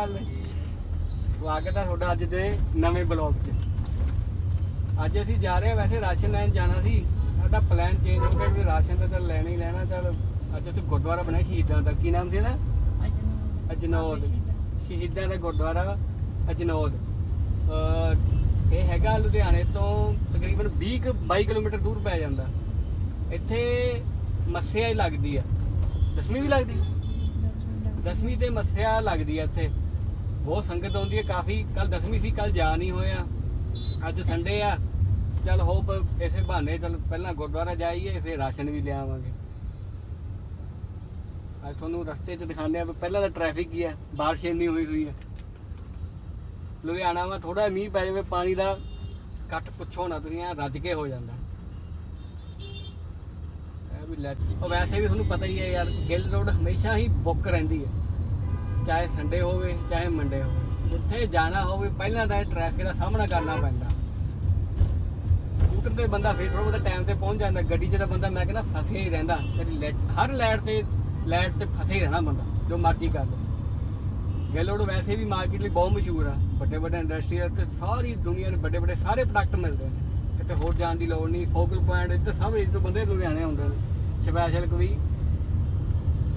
ਸਵਾਗਤ ਹੈ ਤੁਹਾਡਾ ਅੱਜ ਦੇ ਨਵੇਂ ਬਲੌਗ 'ਚ। ਅੱਜ ਅਸੀਂ ਜਾ ਰਹੇ ਹਾਂ ਵੈਸੇ ਰਾਸ਼ਨ ਲੈਣ ਜਾਣਾ ਸੀ। ਸਾਡਾ ਪਲਾਨ ਚੇਂਜ ਹੋ ਗਿਆ ਵੀ ਰਾਸ਼ਨ ਤਾਂ ਚੱਲ ਲੈਣਾ ਹੀ ਲੈਣਾ ਚੱਲ ਅੱਜ ਉੱਥੇ ਗੁਰਦੁਆਰਾ ਬਣਿਆ ਸ਼ਹੀਦਾਂ ਦਾ। ਕੀ ਨਾਮ ਸੀ ਨਾ ਅਜਨੌਦ। ਸ਼ਹੀਦਾਂ ਦਾ ਗੁਰਦੁਆਰਾ ਅਜਨੌਦ। ਇਹ ਹੈਗਾ ਲੁਧਿਆਣੇ ਤੋਂ ਤਕਰੀਬਨ 20 ਕੁ 22 ਕਿਲੋਮੀਟਰ ਦੂਰ ਪੈ ਜਾਂਦਾ। ਇੱਥੇ ਮੱਸਿਆ ਹੀ ਲੱਗਦੀ ਆ। ਦਸਵੀਂ ਵੀ ਲੱਗਦੀ। ਦਸਵੀਂ ਤੇ ਮੱਸਿਆ ਲੱਗਦੀ ਆ ਇੱਥੇ। ਬਹੁਤ ਸੰਗਤ ਆਉਂਦੀ ਹੈ, ਕਾਫੀ ਕੱਲ ਦਸਵੀਂ ਸੀ ਕੱਲ ਜਾ ਨਹੀਂ ਹੋਇਆ ਅੱਜ ਸੰਡੇ ਆ। ਚੱਲ ਹੋਪ ਇਸੇ ਬਹਾਨੇ ਚੱਲ ਪਹਿਲਾਂ ਗੁਰਦੁਆਰਾ ਜਾਈਏ, ਫਿਰ ਰਾਸ਼ਨ ਵੀ ਲਿਆਵਾਂਗੇ ਅੱਜ ਤੁਹਾਨੂੰ ਰਸਤੇ 'ਚ ਦਿਖਾਉਂਦੇ ਆ ਵੀ ਪਹਿਲਾਂ ਤਾਂ ਟ੍ਰੈਫਿਕ ਹੀ ਆ, ਬਾਰਿਸ਼ ਇੰਨੀ ਹੋਈ ਹੋਈ ਹੈ ਲੁਧਿਆਣਾ ਵਾ ਥੋੜਾ ਮੀਂਹ ਪੈ ਜਾਵੇ, ਪਾਣੀ ਦਾ ਕੱਟ ਪੁੱਛੋ ਨਾ ਤੁਸੀਂ ਆ ਰੱਜ ਕੇ ਹੋ ਜਾਂਦਾ। ਇਹ ਵੀ ਲੈ, ਉਹ ਵੈਸੇ ਵੀ ਤੁਹਾਨੂੰ ਪਤਾ ਹੀ ਹੈ ਯਾਰ, ਗਿੱਲ ਰੋਡ ਹਮੇਸ਼ਾ ਹੀ ਬੁੱਕ ਰਹਿੰਦੀ ਹੈ। ਚਾਹੇ ਸੰਡੇ ਹੋਵੇ, ਚਾਹੇ ਮੰਡੇ ਹੋਵੇ। ਜਿੱਥੇ ਜਾਣਾ ਹੋਵੇ, ਪਹਿਲਾਂ ਤਾਂ ਟ੍ਰੈਫਿਕ ਦਾ ਸਾਹਮਣਾ ਕਰਨਾ ਪੈਂਦਾ। ਸਕੂਟਰ ਤੇ ਬੰਦਾ ਫੇਰ ਥੋੜਾ ਬਹੁਤਾ ਟਾਈਮ ਤੇ ਪਹੁੰਚ ਜਾਂਦਾ, ਗੱਡੀ 'ਚ ਤਾਂ ਬੰਦਾ ਮੈਂ ਕਹਿੰਦਾ ਫਸਿਆ ਹੀ ਰਹਿੰਦਾ। ਕਦੀ ਲੈ- ਹਰ ਲਾਈਟ ਤੇ ਲਾਈਟ ਤੇ ਫਸੇ ਹੀ ਰਹਿਣਾ ਬੰਦਾ, ਜੋ ਮਰਜ਼ੀ ਕਰ ਲਓ। ਗਿੱਲ ਰੋਡ ਵੈਸੇ ਵੀ ਮਾਰਕੀਟ ਲਈ ਬਹੁਤ ਮਸ਼ਹੂਰ ਆ। ਵੱਡੇ ਵੱਡੇ ਇੰਡਸਟਰੀਅਲ ਤੇ ਸਾਰੀ ਦੁਨੀਆ ਦੇ ਵੱਡੇ ਵੱਡੇ ਸਾਰੇ ਪ੍ਰੋਡਕਟ ਮਿਲਦੇ ਨੇ। ਕਿਤੇ ਹੋਰ ਜਾਣ ਦੀ ਲੋੜ ਨਹੀਂ ਫੋਕਲ ਪੁਆਇੰਟ ਇੱਥੇ ਸਭ ਇਹ ਤੋਂ ਬੰਦੇ ਲੁਧਿਆਣੇ ਆਉਂਦੇ ਨੇ। ਸਪੈਸ਼ਲ ਕੋਈ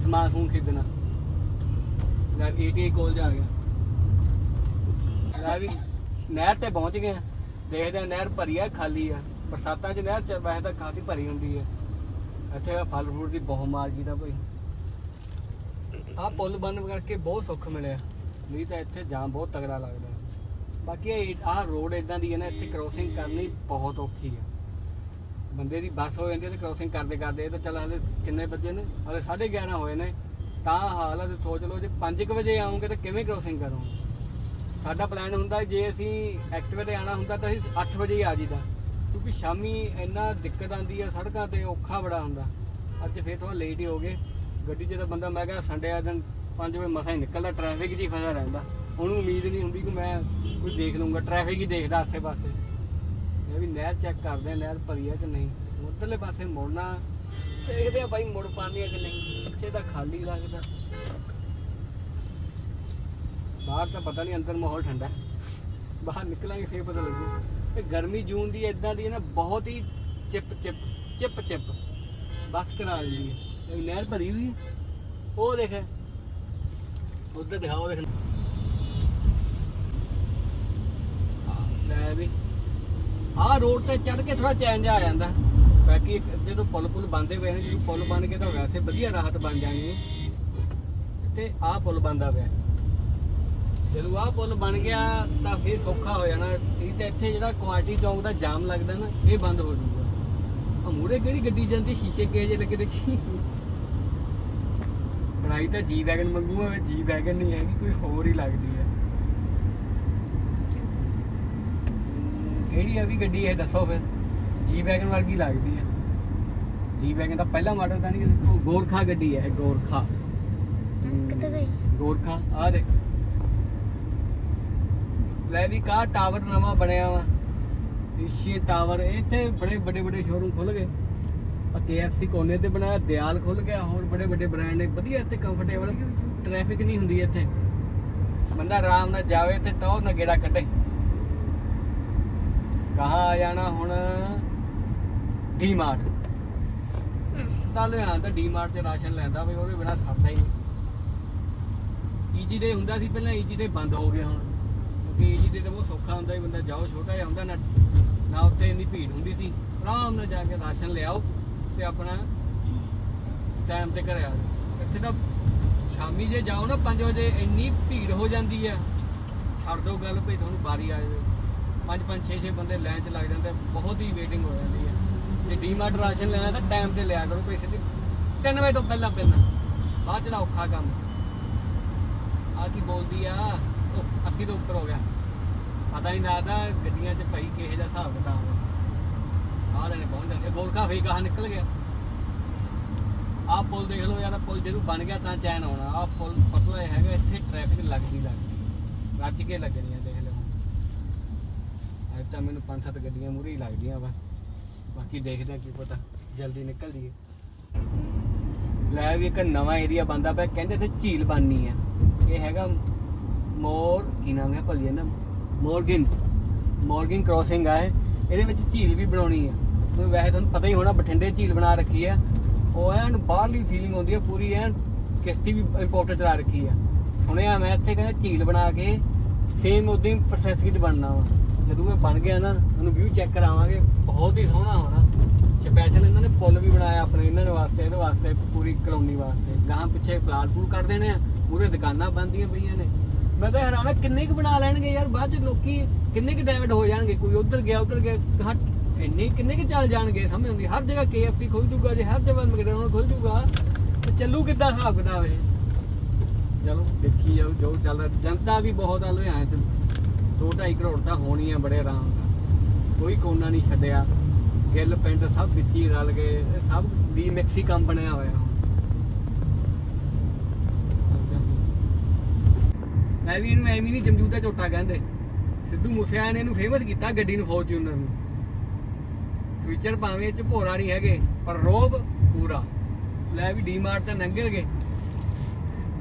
ਸਮਾਨ ਸਮੂਨ ਖਰੀਦਣਾ। ਯਾਰ ਏਟੀਆਈ ਕੋਲ ਜਾ ਗਿਆ ਲੈ ਵੀ ਨਹਿਰ ਤੇ ਪਹੁੰਚ ਗਏ ਆ। ਦੇਖਦੇ ਆ ਨਹਿਰ ਭਰੀ ਆ, ਖਾਲੀ ਆ। ਬਰਸਾਤਾਂ 'ਚ ਨਹਿਰ ਚ ਵੈਸੇ ਤਾਂ ਕਾਫੀ ਭਰੀ ਹੁੰਦੀ ਹੈ ਇੱਥੇ ਫਲ ਫਰੂਟ ਦੀ ਬਹੁਤ ਮਾਰਕੀਟ ਆ ਭਾਈ ਆਹ ਪੁੱਲ ਬੰਦ ਕਰਕੇ ਬਹੁਤ ਸੁੱਖ ਮਿਲਿਆ। ਨਹੀਂ ਤਾਂ ਇੱਥੇ ਜਾਮ ਬਹੁਤ ਤਗੜਾ ਲੱਗਦਾ। ਬਾਕੀ ਇਹ ਆਹ ਰੋਡ ਇਦਾਂ ਦੀ ਹੈ ਨਾ, ਇੱਥੇ ਕ੍ਰੋਸਿੰਗ ਕਰਨੀ ਬਹੁਤ ਔਖੀ ਆ। ਬੰਦੇ ਦੀ ਬੱਸ ਹੋ ਜਾਂਦੀ ਹੈ ਤੇ ਕ੍ਰੋਸਿੰਗ ਕਰਦੇ ਕਰਦੇ ਇਹ ਤਾਂ ਚੱਲ ਹਲੇ ਕਿੰਨੇ ਵਜੇ ਨੇ? ਹਲੇ 11:30 ਹੋਏ ਨੇ। ਤਾਂ ਹਾਲ ਆ ਤੇ ਸੋਚ ਲਓ, ਜੇ 5:00 ਵਜੇ ਆਉਂਗੇ ਤਾਂ ਕਿਵੇਂ ਕ੍ਰੋਸਿੰਗ ਕਰੋਗੇ? ਸਾਡਾ ਪਲਾਨ ਹੁੰਦਾ ਜੇ ਅਸੀਂ ਐਕਟਿਵਾ ਤੇ ਆਣਾ ਹੁੰਦਾ ਤਾਂ ਅਸੀਂ 8 ਵਜੇ ਹੀ ਆ ਜੀਦਾ ਕਿਉਂਕਿ ਸ਼ਾਮੀ ਇੰਨਾ ਦਿੱਕਤ ਆਂਦੀ ਆ, ਸੜਕਾਂ ਤੇ ਔਖਾ ਬੜਾ ਹੁੰਦਾ। ਅੱਜ ਫੇਰ ਥੋੜਾ ਲੇਟ ਹੀ ਹੋ ਗਏ। ਗੱਡੀ 'ਚ ਤਾਂ ਬੰਦਾ ਮੈਂ ਕਿਹਾ ਸੰਡੇ ਆ ਦਿਨ 5 ਵਜੇ ਮਸਾ ਹੀ ਨਿਕਲਦਾ ਟ੍ਰੈਫਿਕ 'ਚ ਹੀ ਫਸਿਆ ਰਹਿੰਦਾ। ਉਹਨੂੰ ਉਮੀਦ ਨਹੀਂ ਹੁੰਦੀ ਕਿ ਮੈਂ ਕੋਈ ਦੇਖ ਲੂੰਗਾ ਟ੍ਰੈਫਿਕ ਹੀ ਦੇਖਦਾ ਆਸੇ ਪਾਸੇ ਇਹ ਵੀ ਨਹਿਰ ਚੈੱਕ ਕਰਦੇ ਆ, ਨਹਿਰ ਭਰੀ ਆ ਕਿ ਨਹੀਂ। ਉਧਰਲੇ ਪਾਸੇ ਮੁੜਨਾ ਦੇਖਦੇ ਆ ਭਾਈ ਮੁੜ ਪਾਉਂਦੀ ਆ ਕਿ ਨਹੀਂ। ਪਿੱਛੇ ਤਾਂ ਖਾਲੀ ਲੱਗਦਾ। ਬਾਹਰ ਤਾਂ ਪਤਾ ਨਹੀਂ ਅੰਦਰ ਮਾਹੌਲ ਠੰਡਾ ਬਾਹਰ ਨਿਕਲਾਂਗੇ ਫੇਰ ਪਤਾ ਲੱਗੂ। ਇਹ ਗਰਮੀ ਜੂਨ ਦੀ ਇਦਾਂ ਦੀ ਹੈ ਨਾ, ਬਹੁਤ ਹੀ ਚਿਪ ਚਿਪ ਚਿਪ ਚਿਪ। ਬਸ ਕਰਾ ਦਿੰਦੀ ਹੈ। ਨਹਿਰ ਭਰੀ ਹੋਈ ਹੈ। ਉਹ ਦੇਖ। ਉਧਰ ਦਿਖਾਓ ਦੇਖ। ਲੈ ਵੀ। ਆਹ ਰੋਡ ਤੇ ਚੜ ਕੇ ਥੋੜਾ ਚੇਂਜ ਆ ਜਾਂਦਾ। ਬਾਕੀ ਇੱਕ- ਜਦੋਂ ਪੁਲ ਪੁਲ ਬੰਦੇ ਪਏ ਨੇ, ਜਦੋਂ ਪੁਲ ਬਣ ਕੇ ਤਾਂ ਵੈਸੇ ਵਧੀਆ ਰਾਹਤ ਬਣ ਜਾਣੀ ਹੈ। ਤੇ ਆਹ ਪੁਲ ਬੰਦਾ ਪਿਆ। ਜਦੋਂ ਆਹ ਪੁਲ ਬਣ ਗਿਆ ਤਾਂ ਫੇਰ ਸੌਖਾ ਹੋ ਜਾਣਾ। ਇਹ ਤਾਂ ਇੱਥੇ ਜਿਹੜਾ ਕੁਆਟੀ ਚੌਂਕ ਦਾ ਜਾਮ ਲੱਗਦਾ ਨਾ, ਇਹ ਬੰਦ ਹੋ ਜਾਊਗਾ। ਆ ਮੂਰੇ ਕਿਹੜੀ ਗੱਡੀ ਜਾਂਦੀ? ਸ਼ੀਸ਼ੇ ਕਿਹੇ ਜੇ ਲੱਗੇ ਦੇਖੀ? ਬਣਾਈ ਤਾਂ ਜੀ ਵੈਗਨ ਮੰਗੂਗਾ ਜੀ ਵੈਗਨ ਨਹੀਂ ਹੈਗੀ, ਕੋਈ ਹੋਰ ਹੀ ਲੱਗਦੀ ਹੈ। ਕਿਹੜੀ ਆ ਵੀ ਗੱਡੀ ਹੈ ਦੱਸੋ ਫਿਰ। ਜੀ ਵੈਗਨ ਵਰਗੀ ਲੱਗਦੀ ਹੈ ਜੀ ਵੈਗਨ ਦਾ ਪਹਿਲਾ ਮਾਡਲ ਤਾਂ ਨਹੀਂ ਉਹ ਗੋਰਖਾ ਗੱਡੀ ਹੈ ਗੋਰਖਾ। ਕਿੱਥੇ ਗਈ? ਗੋਰਖਾ ਆ ਦੇਖ। ਲੈ ਵੀ ਕਾ ਟਾਵਰ ਨਵਾਂ ਬਣਿਆ ਵਾ। ਏਸ਼ੀਅਨ ਟਾਵਰ ਇੱਥੇ ਬੜੇ ਵੱਡੇ ਵੱਡੇ ਸ਼ੋਰੂਮ ਖੁੱਲ ਗਏ। ਆ KFC ਕੋਨੇ ਤੇ ਬਣਾਇਆ ਦਿਆਲ ਖੁੱਲ ਗਿਆ ਹੋਰ ਬੜੇ ਵੱਡੇ ਬ੍ਰਾਂਡ ਨੇ। ਵਧੀਆ ਇੱਥੇ ਕੰਫਰਟੇਬਲ ਟ੍ਰੈਫਿਕ ਨਹੀਂ ਹੁੰਦੀ ਇੱਥੇ। ਬੰਦਾ ਆਰਾਮ ਨਾਲ ਜਾਵੇ ਤੇ ਟੌਰ ਨਾ ਗੇੜਾ ਕੱਢੇ। ਕਹਾਂ ਆ ਜਾਣਾ ਹੁਣ? ਡੀਮਾਰਟ ਤਾਂ ਲੁਧਿਆਣਾ ਤਾਂ ਡੀਮਾਰਟ 'ਚ ਰਾਸ਼ਨ ਲੈਂਦਾ ਬਈ ਉਹਦੇ ਬਿਨਾ ਸਰਦਾ ਹੀ ਨਹੀਂ। ਈਜੀ ਡੇ ਹੁੰਦਾ ਸੀ ਪਹਿਲਾਂ ਈਜੀ ਡੇ ਬੰਦ ਹੋ ਗਿਆ ਹੁਣ। ਕਿਉਂਕਿ ਈਜੀ ਡੇ ਤਾਂ ਬਹੁਤ ਸੌਖਾ ਹੁੰਦਾ ਸੀ ਬੰਦਾ ਜਾਓ ਛੋਟਾ ਜਿਹਾ ਹੁੰਦਾ ਨਾ ਨਾ ਉੱਥੇ ਇੰਨੀ ਭੀੜ ਹੁੰਦੀ ਸੀ। ਆਰਾਮ ਨਾਲ ਜਾ ਕੇ ਰਾਸ਼ਨ ਲਿਆਓ ਤੇ ਆਪਣਾ ਟਾਈਮ ਤੇ ਘਰੇ ਆ ਜਾਓ। ਇੱਥੇ ਤਾਂ ਸ਼ਾਮੀ ਜੇ ਜਾਓ ਨਾ 5 ਵਜੇ ਇੰਨੀ ਭੀੜ ਹੋ ਜਾਂਦੀ ਆ। ਛੱਡ ਦਿਓ ਗੱਲ ਭਈ ਤੁਹਾਨੂੰ ਬਾਰੀ ਆ ਜਾਵੇ। 5 5 6 6 ਬੰਦੇ ਲਾਈਨ 'ਚ ਲੱਗ ਜਾਂਦੇ ਬਹੁਤ ਹੀ ਵੇਟਿੰਗ ਹੋ ਜਾਂਦੀ ਹੈ ਜੇ ਡੀਮਾਰਟ ਰਾਸ਼ਨ ਲੈਣਾ ਤਾਂ ਟਾਈਮ ਤੇ ਲਿਆ ਕਰੋ ਕੋਈ ਸਿੱਧੀ 3 ਵਜੇ ਤੋਂ ਪਹਿਲਾਂ ਪਹਿਲਾਂ। ਬਾਅਦ 'ਚ ਦਾ ਔਖਾ ਕੰਮ। ਆ ਕੀ ਬੋਲਦੀ ਆ? ਉਹ 80 ਤੋਂ ਉੱਪਰ ਹੋ ਗਿਆ। ਪਤਾ ਹੀ ਨਾ ਲੱਗਦਾ ਗੱਡੀਆਂ 'ਚ ਭਾਈ ਕਿਹੋ ਜਿਹਾ ਹਿਸਾਬ ਕਿਤਾਬ ਆ। ਲੈਣੇ ਪਹੁੰਚ ਜਾਂਦੇ ਗੋਰਖਾ ਫੇਰ ਗਾਹ ਨਿਕਲ ਗਿਆ। ਆਹ ਪੁਲ ਦੇਖ ਲਓ ਯਾਰ ਪੁਲ ਜਦੋਂ ਬਣ ਗਿਆ ਤਾਂ ਚੈਨ ਆਉਣਾ। ਆਹ ਪੁਲ ਪਤਲਾ ਹੈਗਾ, ਇੱਥੇ ਟ੍ਰੈਫਿਕ ਲੱਗਦੀ ਲੱਗਦੀ। ਰੱਜ ਕੇ ਲੱਗਣੀਆਂ ਦੇਖ ਲਓ ਅੱਜ ਤਾਂ ਮੈਨੂੰ ਪੰਜ ਸੱਤ ਗੱਡੀਆਂ ਮੂਰੇ ਲੱਗਦੀਆਂ ਬਸ। ਬਾਕੀ ਦੇਖਦੇ ਆ ਕੀ ਪਤਾ, ਜਲਦੀ ਨਿਕਲ ਜੀਏ ਲੈ ਵੀ ਇੱਕ ਨਵਾਂ ਏਰੀਆ ਬੰਦਾ ਪਿਆ, ਕਹਿੰਦੇ ਇੱਥੇ ਝੀਲ ਬਣਨੀ ਆ। ਇਹ ਹੈਗਾ ਮੋਰ, ਕੀ ਨਾਮ ਹੈ ਭਲੀ ਨਾ ਮੋਰਗਨ। ਮੋਰਗਨ ਕ੍ਰੋਸਿੰਗ ਆ ਇਹ। ਇਹਦੇ ਵਿੱਚ ਝੀਲ ਵੀ ਬਣਾਉਣੀ ਆ। ਤੁਹਾਨੂੰ ਵੈਸੇ ਤੁਹਾਨੂੰ ਪਤਾ ਹੀ ਹੋਣਾ, ਬਠਿੰਡੇ ਝੀਲ ਬਣਾ ਰੱਖੀ ਆ। ਉਹ ਐਨ ਬਾਹਰਲੀ ਫੀਲਿੰਗ ਆਉਂਦੀ ਆ, ਪੂਰੀ ਐਨ ਕਿਸ਼ਤੀ ਵੀ ਇੰਪੋਰਟਡ ਚਲਾ ਰੱਖੀ ਆ। ਸੁਣਿਆ ਮੈਂ, ਇੱਥੇ ਕਹਿੰਦੇ ਝੀਲ ਬਣਾ ਕੇ ਸੇਮ ਉਦਾਂ ਹੀ ਪ੍ਰੋਸੈਸ ਵਿੱਚ ਬਣਨਾ ਵਾ। ਜਦੋਂ ਇਹ ਬਣ ਗਿਆ ਨਾ, ਉਹਨੂੰ ਵਿਊ ਚੈੱਕ ਕਰਾਵਾਂਗੇ, ਬਹੁਤ ਹੀ ਸੋਹਣਾ ਹੋਣਾ। ਸਪੈਸ਼ਲ ਇਹਨਾਂ ਨੇ ਪੁਲ ਵੀ ਬਣਾਇਆ ਆਪਣੇ, ਇਹਨਾਂ ਦੇ ਵਾਸਤੇ, ਇਹਦੇ ਵਾਸਤੇ, ਪੂਰੀ ਕਲੋਨੀ ਵਾਸਤੇ। ਗਾਹਾਂ ਪਿੱਛੇ ਪਲਾਟ ਪੂਲ ਕਰ ਦੇਣੇ ਆ, ਪੂਰੇ ਦੁਕਾਨਾਂ ਬੰਦੀਆਂ ਪਈਆਂ ਨੇ। ਮੈਂ ਤਾਂ ਹੈਰਾਨ ਆ, ਕਿੰਨੇ ਕੁ ਬਣਾ ਲੈਣਗੇ ਯਾਰ, ਬਾਅਦ ਚ ਲੋਕੀ ਕਿੰਨੇ ਕੁ ਡੈਵਿਡ ਹੋ ਜਾਣਗੇ, ਕੋਈ ਉਧਰ ਗਿਆ ਉਧਰ ਗਿਆ ਕਹਾਂ ਇੰਨੇ ਕਿੰਨੇ ਕੁ ਚੱਲ ਜਾਣਗੇ, ਸਮਝ ਆਉਂਦੀ? ਹਰ ਜਗ੍ਹਾ KFC ਖੁੱਲ ਜੂਗਾ ਜੇ ਹਰ ਜਗ੍ਹਾ ਮੈਕਡੋਨਲਡ ਖੁੱਲ ਜੂਗਾ ਤੇ ਚੱਲੂ ਕਿੱਦਾਂ ਹਿਸਾਬ ਕਿਤਾਬ ਇਹ? ਚਲੋ, ਦੇਖੀ ਜਾਓ ਜੋ ਚੱਲਦਾ ਜਨਤਾ ਵੀ ਬਹੁਤ ਆ, ਲੁਧਿਆਣੇ ਤੇ ਦੋ ਢਾਈ ਕਰੋੜ ਤਾਂ ਹੋਣੀ ਆ ਬੜੇ ਆਰਾਮ ਨਾਲ। ਕੋਈ ਕੋਨਾ ਨਹੀਂ ਛੱਡਿਆ। ਗਿੱਲ ਪਿੰਡ ਸਭ ਵਿੱਚ ਹੀ ਰਲ ਗਏ। ਇਹ ਸਭ ਵੀ ਮਿਕਸੀ ਕੰਮ ਬਣਿਆ ਹੋਇਆ ਮੈਂ ਵੀ ਇਹਨੂੰ ਐਵੇਂ ਨਹੀਂ ਜਮਜੂਦਾ ਝੋਟਾ ਕਹਿੰਦੇ। ਸਿੱਧੂ ਮੂਸੇਵਾਲੇ ਨੇ ਇਹਨੂੰ ਫੇਮਸ ਕੀਤਾ ਗੱਡੀ ਨੂੰ ਫੋਰਚੂਨਰ ਨੂੰ। ਫੀਚਰ ਭਾਵੇਂ ਚ ਭੋਰਾ ਨਹੀਂ ਹੈਗੇ, ਪਰ ਰੋਬ ਪੂਰਾ। ਲੈ ਵੀ ਡੀਮਾਰਟ ਤੇ ਨੰਗਲ ਗਏ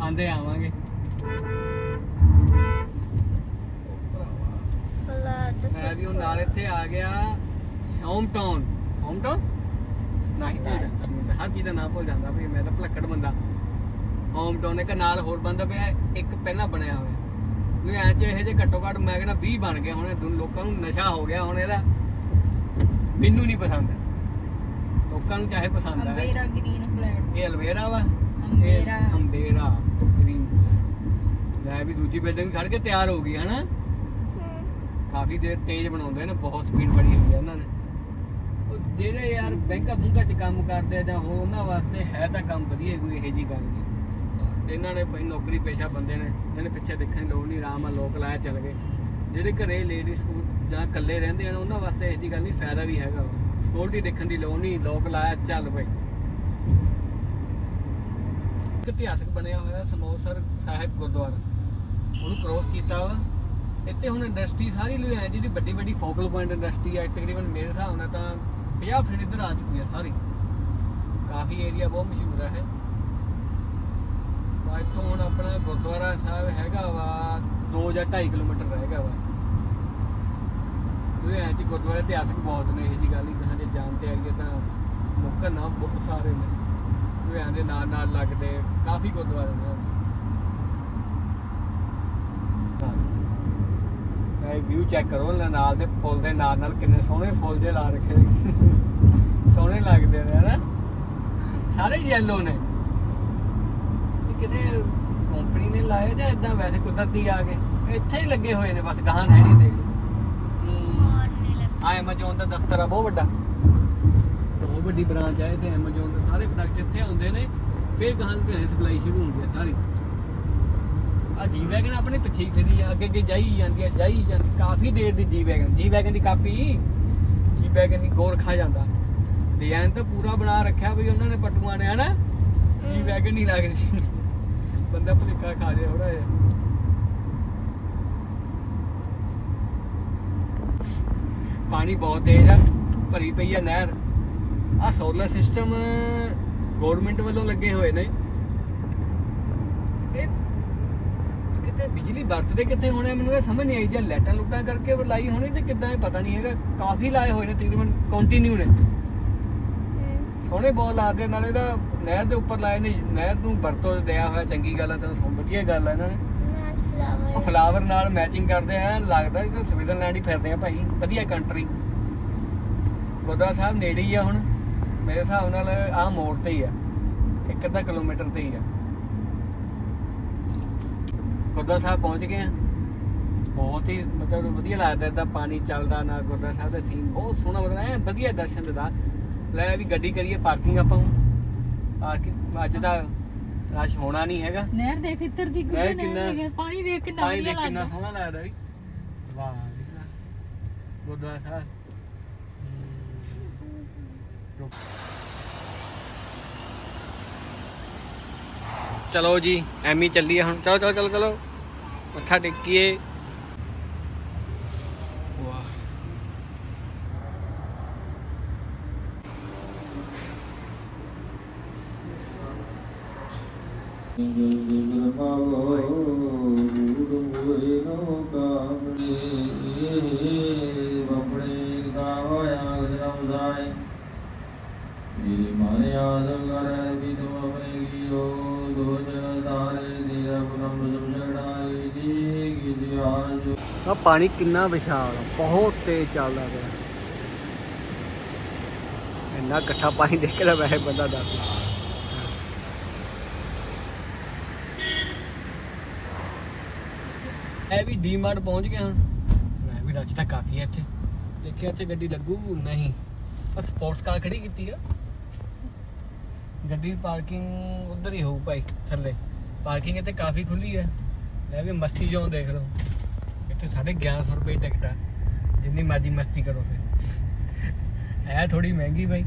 ਆਂਦੇ ਆਵਾਂਗੇ ਉਹ ਭਰਾਵਾ ਅੱਲਾ ਦੱਸੋ ਮੈਂ ਵੀ ਉਹ ਨਾਲ ਇੱਥੇ ਆ ਗਿਆ ਹੋਮ ਟਾਊਨ ਹੋਮ ਟਾਊਨ ਨਹੀਂ ਭੁੱਲ ਜਾਂਦਾ ਮੈਨੂੰ ਤਾਂ ਹਰ ਚੀਜ਼ ਦਾ ਨਾਮ ਭੁੱਲ ਜਾਂਦਾ ਵੀ ਮੈਂ ਤਾਂ ਭਲੱਕੜ ਬੰਦਾ। ਹੋਮ ਟਾਊਨ ਇੱਕ ਨਾਲ ਹੋਰ ਬੰਦਾ ਪਿਆ ਇੱਕ ਪਹਿਲਾਂ ਬਣਿਆ ਹੋਇਆ। ਲੁਧਿਆਣੇ ਚ ਇਹ ਜੇ ਘੱਟੋ ਘੱਟ ਮੈਂ ਕਹਿੰਦਾ 20 ਬਣ ਗਏ ਹੁਣ ਇਹ ਦੁਨ- ਲੋਕਾਂ ਨੂੰ ਨਸ਼ਾ ਹੋ ਗਿਆ ਹੁਣ ਇਹਦਾ। ਮੈਨੂੰ ਨਹੀਂ ਪਸੰਦ। ਲੋਕਾਂ ਨੂੰ ਚਾਹੇ ਪਸੰਦ ਆ ਅੰਬੇਰਾ ਗ੍ਰੀਨ ਫਲੈਟ ਇਹ ਅਲਵੇਰਾ ਵਾ? ਅੰਬੇਰਾ। ਇਹ ਅੰਬੇਰਾ ਗ੍ਰੀਨ ਲੈ ਵੀ ਦੂਜੀ ਬਿਲਡਿੰਗ ਖੜ ਕੇ ਤਿਆਰ ਹੋ ਗਈ ਹਨਾ? ਕਾਫੀ ਦੇਰ ਤੇਜ਼ ਬਣਾਉਂਦੇ ਨੇ, ਬਹੁਤ ਸਪੀਡ ਬੜੀ ਹੁੰਦੀ ਹੈ ਇਹਨਾਂ ਨੇ ਉਹ ਜਿਹੜੇ ਯਾਰ ਬੈਂਕਾਂ ਬੁੰਕਾਂ 'ਚ ਕੰਮ ਕਰਦੇ ਆ ਜਾਂ ਹੋਰ ਉਹਨਾਂ ਵਾਸਤੇ ਹੈ ਤਾਂ ਕੰਮ ਵਧੀਆ ਕੋਈ ਇਹੋ ਜੀ ਗੱਲ ਨਹੀਂ। ਇਹਨਾਂ ਨੇ ਭਾਈ ਨੌਕਰੀ ਪੇਸ਼ਾ ਬੰਦੇ ਨੇ ਜਿਹਨੇ ਪਿੱਛੇ ਦੇਖਣ ਲੋੜ ਨਹੀਂ, ਆਰਾਮ ਨਾਲ ਲੋਕ ਲਾਇਆ ਚੱਲ ਗਏ। ਜਿਹੜੇ ਘਰੇ ਲੇਡੀਜ਼ ਜਾਂ ਇਕੱਲੇ ਰਹਿੰਦੇ ਹਨ ਉਹਨਾਂ ਵਾਸਤੇ ਇਹੋ ਜੀ ਗੱਲ ਨਹੀਂ, ਫਾਇਦਾ ਵੀ ਹੈਗਾ ਸਕਿਉਰਟੀ ਦੇਖਣ ਦੀ ਲੋੜ ਨਹੀਂ, ਲੋਕ ਲਾਇਆ ਚੱਲ ਭਾਈ। ਇਤਿਹਾਸਕ ਬਣਿਆ ਹੋਇਆ ਸਮੋਸਰ ਸਾਹਿਬ ਗੁਰਦੁਆਰਾ। ਉਹਨੂੰ ਕ੍ਰੋਸ ਕੀਤਾ ਵਾ। ਇੱਥੇ ਹੁਣ ਇੰਡਸਟਰੀ ਸਾਰੀ ਲੁਧਿਆਣੇ ਦੀ ਜਿਹੜੀ ਵੱਡੀ ਵੱਡੀ ਫੋਕਲ ਪੁਆਇੰਟ ਇੰਡਸਟਰੀ ਆ ਤਕਰੀਬਨ ਮੇਰੇ ਹਿਸਾਬ ਨਾਲ ਤਾਂ 50 ਫੀਟ ਇੱਧਰ ਆ ਚੁੱਕੀ ਆ ਸਾਰੀ। ਕਾਫੀ ਏਰੀਆ ਬਹੁਤ ਮਸ਼ਹੂਰ ਹੈ ਇਹ। ਤਾਂ ਇੱਥੋਂ ਹੁਣ ਆਪਣਾ ਗੁਰਦੁਆਰਾ ਸਾਹਿਬ ਹੈਗਾ ਵਾ 2 ਜਾਂ 2.5 ਕਿਲੋਮੀਟਰ ਰਹਿ ਗਿਆ ਵਾ। ਲੁਧਿਆਣੇ ਚ ਗੁਰਦੁਆਰੇ ਇਤਿਹਾਸਕ ਬਹੁਤ ਨੇ, ਇਹ ਜੀ ਗੱਲ ਨਹੀਂ, ਕਹਾਂ ਜੇ ਜਾਣਤੇ ਆਈਏ ਤਾਂ ਮੁੱਕਰ ਨਾ ਬਹੁਤ ਸਾਰੇ ਨੇ। ਲੁਧਿਆਣੇ ਦੇ ਨਾਲ ਨਾਲ ਲੱਗਦੇ, ਕਾਫੀ ਗੁਰਦੁਆਰੇ ਨੇ। ਇਹ ਵਿਊ ਚੈੱਕ ਕਰੋ ਨਾਲ ਦੇ ਪੁਲ ਦੇ ਨਾਲ ਨਾਲ ਕਿੰਨੇ ਸੋਹਣੇ ਫੁੱਲ ਜੇ ਲਾ ਰੱਖੇ ਸੋਹਣੇ ਲੱਗਦੇ ਨੇ, ਹਨਾ? ਸਾਰੇ ਯੈਲੋ ਨੇ। ਇਹ ਕਿਸੇ ਕੰਪਨੀ ਨੇ ਲਾਏ ਜਾਂ ਇਦਾਂ ਵੈਸੇ ਕੁਦਰਤੀ ਆ ਗਏ। ਇੱਥੇ ਹੀ ਲੱਗੇ ਹੋਏ ਨੇ ਬਸ, ਗਾਹਾਂ ਹੈ ਨਹੀਂ ਦੇਖ ਆ ਐਮਾਜ਼ੋਨ ਦਾ ਦਫ਼ਤਰ ਆ, ਬਹੁਤ ਵੱਡਾ। ਬਹੁਤ ਵੱਡੀ ਬ੍ਰਾਂਚ ਆ ਇੱਥੇ ਐਮਾਜ਼ੋਨ ਦੇ ਸਾਰੇ ਪ੍ਰੋਡਕਟ ਇੱਥੇ ਆਉਂਦੇ ਨੇ। ਫਿਰ ਗਾਹਾਂ ਨੂੰ ਸਪਲਾਈ ਸ਼ੁਰੂ ਹੁੰਦੀ ਹੈ ਸਾਰੀ। ਆ ਜੀ ਵੈਗਨ ਆਪਣੇ ਪਿੱਛੇ ਹੀ ਫਿਰੀ ਆ ਅੱਗੇ ਅੱਗੇ ਜਾਈ ਜਾਂਦੀ ਆ ਜਾਈ ਜਾਂਦੀ ਕਾਫੀ ਦੇਰ ਦੀ ਜੀ ਵੈਗਨ ਜੀ ਵੈਗਨ ਦੀ ਕਾਪੀ। ਜੀ ਵੈਗਨ ਦੀ ਗੋਰ ਖਾ ਜਾਂਦਾ। ਡਿਜ਼ਾਈਨ ਤਾਂ ਪੂਰਾ ਬਣਾ ਰੱਖਿਆ ਵੀ ਉਹਨਾਂ ਨੇ ਪਟੂਆਂ ਨੇ ਹਨਾ? ਜੀ ਵੈਗਨ ਨਹੀਂ ਲੱਗਦੀ। ਬੰਦਾ ਭੁਲੇਖਾ ਖਾ ਜਾਏ ਥੋੜਾ ਜਿਹਾ। ਪਾਣੀ ਬਹੁਤ ਤੇਜ਼ ਆ ਭਰੀ ਪਈ ਆ ਨਹਿਰ। ਆ ਸੋਲਰ ਸਿਸਟਮ ਗਵਰਨਮੈਂਟ ਵੱਲੋਂ ਲੱਗੇ ਹੋਏ ਨੇ। ਇਹ ਕਿਤੇ ਬਿਜਲੀ ਵਰਤਦੇ ਕਿੱਥੇ ਹੋਣੇ ਮੈਨੂੰ ਇਹ ਸਮਝ ਨਹੀਂ ਆਈ ਜੇ ਲੈਟਾਂ ਲੁੱਟਾਂ ਕਰਕੇ ਲਾਈ ਹੋਣੀ ਤੇ ਕਿੱਦਾਂ ਇਹ ਪਤਾ ਨਹੀਂ ਹੈਗਾ। ਕਾਫੀ ਲਾਏ ਹੋਏ ਨੇ ਤਕਰੀਬਨ ਕੰਟੀਨਿਊ ਨੇ। ਸੋਹਣੇ ਬਹੁਤ ਲਾਦੇ ਨਾਲੇ ਦਾ ਨਹਿਰ ਦੇ ਉੱਪਰ ਲਾਏ ਨੇ ਨਹਿਰ ਨੂੰ ਵਰਤੋਂ ਦਿਆ ਹੋਇਆ ਚੰਗੀ ਗੱਲ ਆ ਤਾਂ ਸੋ ਵਧੀਆ ਗੱਲ ਆ ਇਹਨਾਂ ਨੇ। ਨਾਲ ਫਲਾਵਰ ਫਲਾਵਰ ਨਾਲ ਮੈਚਿੰਗ ਕਰਦੇ ਆ ਲੱਗਦਾ ਕਿ ਸਵਿਟਜ਼ਰਲੈਂਡ ਹੀ ਫਿਰਦੇ ਆ ਭਾਈ ਵਧੀਆ ਕੰਟਰੀ ਗੁਰਦੁਆਰਾ ਸਾਹਿਬ ਨੇੜੇ ਹੀ ਆ ਹੁਣ ਮੇਰੇ ਹਿਸਾਬ ਨਾਲ ਆਹ ਮੋੜ ਤੇ ਹੀ ਆ ਇੱਕ ਅੱਧਾ ਕਿਲੋਮੀਟਰ ਤੇ ਹੀ ਆ। ਗੁਰਦੁਆਰਾ ਸਾਹਿਬ ਪਹੁੰਚ ਗਏ ਆ। ਬਹੁਤ ਹੀ ਮਤਲਬ ਵਧੀਆ ਲੱਗਦਾ ਇਦਾਂ ਪਾਣੀ ਚੱਲਦਾ ਨਾ ਗੁਰਦੁਆਰਾ ਸਾਹਿਬ ਦਾ ਸੀਨ ਬਹੁਤ ਸੋਹਣਾ ਮਤਲਬ ਐ ਵਧੀਆ ਦਰਸ਼ਨ ਦਿਦਾ ਲੈ ਵੀ ਗੱਡੀ ਕਰੀਏ ਪਾਰਕਿੰਗ ਆਪਾਂ ਪਾਰਕਿੰਗ ਅੱਜ ਦਾ ਰਸ਼ ਹੋਣਾ ਨਹੀਂ ਹੈਗਾ। ਨਹਿਰ ਦੇਖ ਇੱਧਰ ਦੀ ਨਹਿਰ ਗੁੱਡੀ ਕਿੰਨਾ- ਨਹਿਰ ਦੇਖ, ਪਾਣੀ ਦੇਖ ਕਿੰਨਾ ਵਧੀਆ ਦੇਖ ਕਿੰਨਾ ਲੱਗਦਾ। ਸੋਹਣਾ ਲੱਗਦਾ ਵੀ। ਵਾਹ। ਗੁਰਦੁਆਰਾ ਸਾਹਿਬ। ਰੁਕ। ਚਲੋ ਜੀ ਐਮੀ ਚੱਲੀਏ ਹੁਣ। ਚਲੋ ਚਲੋ ਚਲੋ ਚਲੋ। ਮੱਥਾ ਟੇਕੀਏ। ਮੇਰੇ ਮਨ ਆਦਮ ਕਰ ਵੀ ਤੋ ਆਪਣੇ ਕੀਓ ਆ ਪਾਣੀ ਕਿੰਨਾ ਵਿਸ਼ਾਲ, ਬਹੁਤ ਤੇਜ਼ ਚੱਲਦਾ ਪਿਆ। ਇੰਨਾ ਇਕੱਠਾ ਪਾਣੀ ਦੇਖਦਾ ਵੈਸੇ ਬੰਦਾ ਡਰਦਾ। ਐ ਵੀ ਡੀਮਾਰਟ ਪਹੁੰਚ ਗਏ ਹੁਣ। ਮੈਂ ਵੀ ਰਸ਼ ਤਾਂ ਕਾਫੀ ਹੈ ਇੱਥੇ। ਦੇਖਿਆ ਇੱਥੇ ਗੱਡੀ ਲੱਗੂ, ਨਹੀਂ। ਆ ਸਪੋਰਟਸ ਕਾਰ ਖੜੀ ਕੀਤੀ ਆ। ਗੱਡੀ ਪਾਰਕਿੰਗ ਉਧਰ ਹੀ ਹੋਊ ਭਾਈ, ਥੱਲੇ। ਪਾਰਕਿੰਗ ਇੱਥੇ ਕਾਫੀ ਖੁੱਲੀ ਹੈ। ਲੈ ਵੀ ਮਸਤੀ ਜ਼ੋਨ ਦੇਖ ਲਓ। ਇੱਥੇ 1150 ਰੁਪਏ ਟਿਕਟ ਆ। ਜਿੰਨੀ ਮਰਜ਼ੀ ਮਸਤੀ ਕਰੋ ਫਿਰ। ਇਹ ਥੋੜੀ ਮਹਿੰਗੀ ਬਾਈ।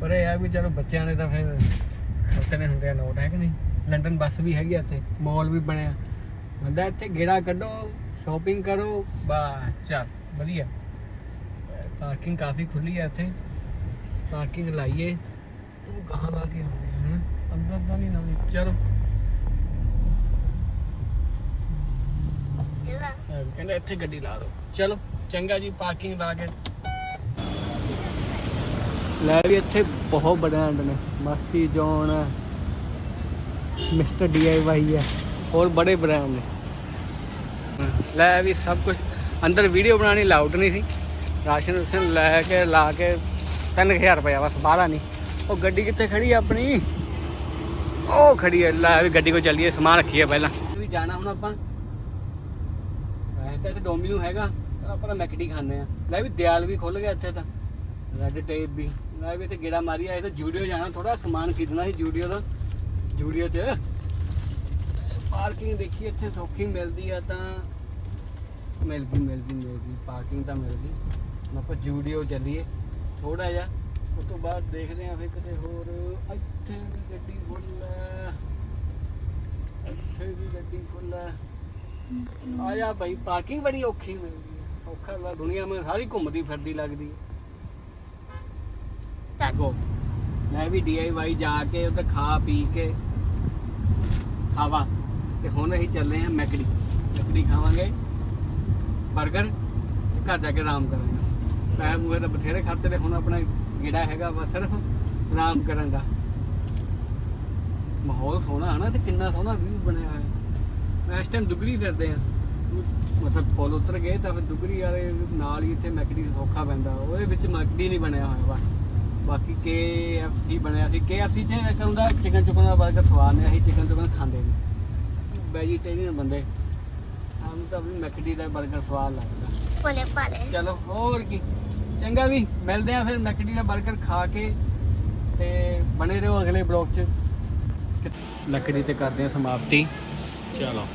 ਪਰ ਇਹ ਆ ਵੀ ਚਲੋ ਬੱਚਿਆਂ ਨੇ ਤਾਂ ਫਿਰ ਖਰਚਣੇ ਹੁੰਦੇ ਆ ਨੋਟ, ਹੈ ਕਿ ਨਹੀਂ? ਲੰਡਨ ਬੱਸ ਵੀ ਹੈਗੀ ਆ ਇੱਥੇ। ਮਾਲ ਵੀ ਬਣਿਆ। ਬੰਦਾ ਇੱਥੇ ਗੇੜਾ ਕੱਢੋ ਸ਼ਾਪਿੰਗ ਕਰੋ, ਬਸ, ਚੱਲ। ਵਧੀਆ। ਪਾਰਕਿੰਗ ਕਾਫੀ ਖੁੱਲੀ ਹੈ ਇੱਥੇ। ਪਾਰਕਿੰਗ ਲਾਈਏ। ਤੂੰ ਕਹਾਂ ਲਾ ਕੇ ਆਉਂਦੇ ਹਨ ਅੰਦਰ ਤਾਂ ਨਹੀਂ ਨਵੀਂ ਚਲੋ। ਕਹਿੰਦਾ ਇੱਥੇ ਗੱਡੀ ਲਾ ਦਿਓ ਚਲੋ ਚੰਗਾ ਜੀ ਪਾਰਕਿੰਗ ਲਾ ਕੇ। ਲੈ ਵੀ ਇੱਥੇ ਬਹੁਤ ਬ੍ਰਾਂਡ ਨੇ। ਮਸਤੀ ਜੋਨ ਮਿਸਟਰ ਡੀਆਈਵਾਈ ਹੈ ਹੋਰ ਬੜੇ ਬ੍ਰਾਂਡ ਨੇ। ਲੈ ਵੀ ਸਭ ਕੁਝ ਅੰਦਰ ਵੀਡੀਓ ਬਣਾਉਣੀ ਲਾਊਡ ਨਹੀਂ ਸੀ। ਰਾਸ਼ਨ ਰੂਸ਼ਨ ਲੈ ਕੇ ਲਾ ਕੇ 3000 ਰੁਪਇਆ ਬਸ ਬਾਹਲਾ ਨਹੀਂ। ਉਹ ਗੱਡੀ ਕਿੱਥੇ ਖੜੀ ਆ ਆਪਣੀ? ਉਹ ਖੜੀ ਹੈ ਲੈ ਵੀ ਗੱਡੀ ਕੋ ਚੱਲੀਏ, ਸਮਾਨ ਰੱਖੀਏ ਪਹਿਲਾਂ। ਵੀ ਜਾਣਾ ਹੁਣ ਆਪਾਂ। ਵੈਸੇ ਤਾਂ ਇੱਥੇ ਡੋਮੀਨੋ ਹੈਗਾ ਆਪਾਂ ਤਾਂ ਮੈਕਡੀ ਖਾਂਦੇ ਆ। ਲੈ ਵੀ ਦਿਆਲ ਵੀ ਖੁੱਲ ਗਿਆ ਇੱਥੇ ਤਾਂ। ਰੈੱਡ ਟੇਪ ਵੀ। ਲੈ ਵੀ ਇੱਥੇ ਗੇੜਾ ਮਾਰੀ ਆਏ ਤਾਂ ਜੂਡੀਓ ਜਾਣਾ ਥੋੜਾ ਸਮਾਨ ਖਰੀਦਣਾ ਸੀ ਜੂਡੀਓ ਦਾ। ਜੂਡੀਓ 'ਚ। ਪਾਰਕਿੰਗ ਦੇਖੀ, ਇੱਥੇ ਸੌਖੀ ਮਿਲਦੀ ਆ ਤਾਂ। ਮਿਲ ਗਈ ਮਿਲ ਗਈ ਮਿਲ ਗਈ ਪਾਰਕਿੰਗ ਤਾਂ ਮਿਲ ਗਈ ਆਪਾਂ ਜੂਡੀਓ ਚੱਲੀਏ। ਥੋੜਾ ਜਿਹਾ ਉਸ ਤੋਂ ਬਾਅਦ ਦੇਖਦੇ ਆ ਫਿਰ ਕਿਤੇ ਹੋਰ। ਇੱਥੇ ਵੀ ਗੱਡੀ ਫੁੱਲ ਹੈ। ਇੱਥੇ ਵੀ ਗੱਡੀ ਫੁੱਲ ਹੈ। ਆ ਜਾ ਭਾਈ ਪਾਰਕਿੰਗ ਬੜੀ ਔਖੀ ਮਿਲਦੀ ਹੈ। ਔਖਾ ਲਾ ਦੁਨੀਆ ਮੈਂ ਸਾਰੀ ਘੁੰਮਦੀ ਫਿਰਦੀ ਲੱਗਦੀ ਹੈ। ਗੋ। ਮੈਂ ਵੀ ਡੀਆਈਵਾਈ ਜਾ ਕੇ ਉੱਥੇ ਖਾ ਪੀ ਕੇ ਹਵਾ ਤੇ ਹੁਣ ਅਸੀਂ ਚੱਲੇ ਹਾਂ ਮੈਕਡੀ ਮੈਕਡੀ ਖਾਵਾਂਗੇ। 버ਗਰ ਘਰ ਜਾ ਕੇ ਆਰਾਮ ਕਰਾਂਗੇ। ਮੈਂ ਮੂਹੇ ਤਾਂ ਬਥੇਰੇ ਖਾਤੇ ਨੇ ਹੁਣ ਆਪਣਾ ਗੇੜਾ ਹੈਗਾ ਵਾ ਸਿਰਫ ਆਰਾਮ ਕਰਨ ਦਾ। ਮਾਹੌਲ ਸੋਹਣਾ ਹੈ ਨਾ ਤੇ ਕਿੰਨਾ ਸੋਹਣਾ ਵਿਊ ਬਣਿਆ ਹੋਇਆ। ਮੈਂ ਇਸ ਟਾਈਮ ਦੁਗਰੀ ਫਿਰਦੇ ਆ। ਮਤਲਬ ਪੁਲ ਉਤਰ ਗਏ ਤਾਂ ਫਿਰ ਦੁਗਰੀ ਵਾਲੇ ਨਾਲ ਹੀ ਇੱਥੇ ਮੈਕਡੀ ਸੌਖਾ ਪੈਂਦਾ। ਉਹਦੇ ਵਿੱਚ ਮੈਕਡੀ ਨਹੀਂ ਬਣਿਆ ਹੋਇਆ ਬਸ। ਬਾਕੀ KFC ਬਣਿਆ ਸੀ। KFC ਤੇ ਇੱਕ ਹੁੰਦਾ ਚਿਕਨ ਚੁਕਨ ਦਾ 버ਗਰ ਸਵਾਦ ਨੇ ਅਸੀਂ ਚਿਕਨ ਚੁਕਨ ਖਾਂਦੇ ਨਹੀਂ। ਵੈਜੀਟੇਰੀਅਨ ਬੰਦੇ। ਸਾਨੂੰ ਤਾਂ ਵੀ ਮੈਕਡੀ ਦਾ 버ਗਰ ਸਵਾਦ ਲੱਗਦਾ। ਭੋਲੇ ਭਾਲੇ। ਚਲੋ ਹੋਰ ਕੀ। ਚੰਗਾ ਵੀ, ਮਿਲਦੇ ਆ ਫਿਰ ਮੈਕਡੀ ਦਾ 버ਗਰ ਖਾ ਕੇ ਤੇ ਬਣੇ ਰਹੋ ਅਗਲੇ ਬਲੌਗ 'ਚ। ਲੱਕੜੀ ਤੇ ਕਰਦੇ ਆ ਸਮਾਪਤੀ। ਚਲੋ।